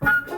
Bye.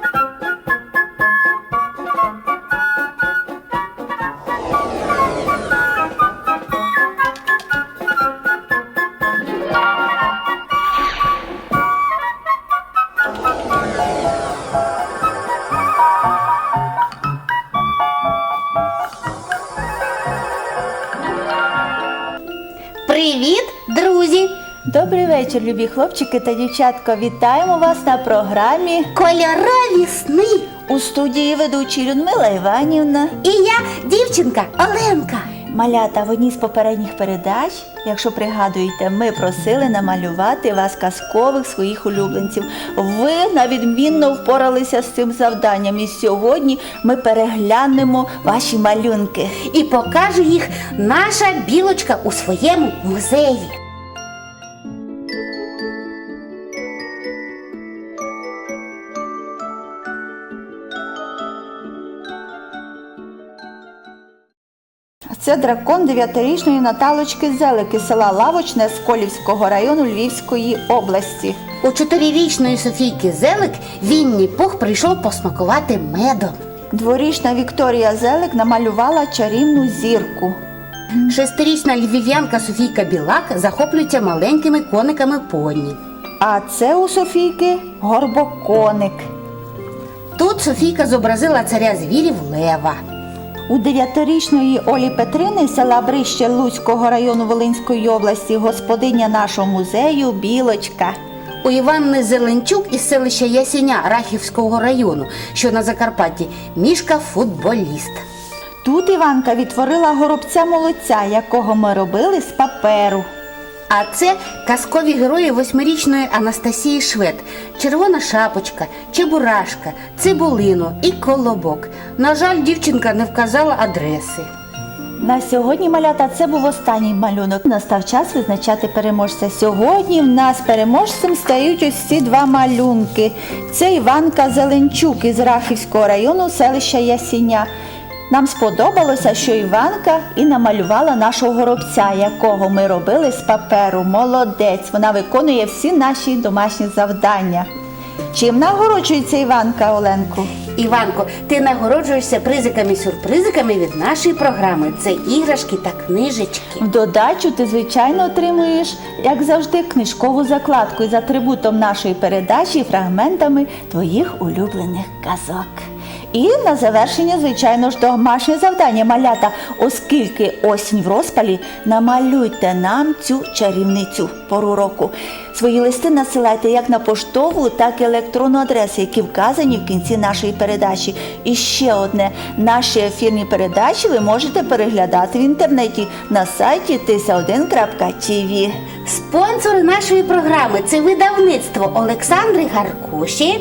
Добрий вечір, любі хлопчики та дівчатка. Вітаємо вас на програмі Кольорові сни! у студії ведучі Людмила Іванівна. І я дівчинка Оленка. Малята в одній з попередніх передач, якщо пригадуєте, ми просили намалювати вас казкових своїх улюбленців. Ви навідмінно впоралися з цим завданням. І сьогодні ми переглянемо ваші малюнки. І покаже їх наша білочка у своєму музеї. Це дракон дев'ятирічної Наталочки Зелики з села Лавочне Сколівського району Львівської області. У чотирирічної Софійки Зелик Вінні Пух прийшов посмакувати медом. Дворічна Вікторія Зелик намалювала чарівну зірку. Шестирічна львів'янка Софійка Білак захоплюється маленькими кониками поні. А це у Софійки горбоконик. Тут Софійка зобразила царя звірів Лева. У дев'ятирічної Олі Петрини села Брище Луцького району Волинської області господиня нашого музею Білочка. У Іванни Зеленчук із селища Ясіня Рахівського району, що на Закарпатті, мішка футболіст. Тут Іванка відтворила горобця молодця, якого ми робили з паперу. А це казкові герої восьмирічної Анастасії Швед, червона шапочка, чебурашка, цибулино і колобок. На жаль, дівчинка не вказала адреси. На сьогодні, малята, це був останній малюнок. Настав час визначати переможця. Сьогодні в нас переможцем стають ось ці два малюнки. Це Іванка Зеленчук із Рахівського району селища Ясіня. Нам сподобалося, що Іванка і намалювала нашого горобця, якого ми робили з паперу. Молодець. Вона виконує всі наші домашні завдання. Чим нагороджується Іванка Оленку? Іванко, ти нагороджуєшся призиками-сюрпризиками від нашої програми. Це іграшки та книжечки. В додачу ти, звичайно, отримуєш, як завжди, книжкову закладку із атрибутом нашої передачі і фрагментами твоїх улюблених казок. І на завершення, звичайно ж, домашнє завдання малята, оскільки осінь в розпалі, намалюйте нам цю чарівницю пору року. Свої листи насилайте як на поштову, так і електронну адресу, які вказані в кінці нашої передачі. І ще одне, наші ефірні передачі ви можете переглядати в інтернеті на сайті tisa1.tv. Спонсори нашої програми це видавництво Олександри Гаркуші.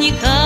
наверняка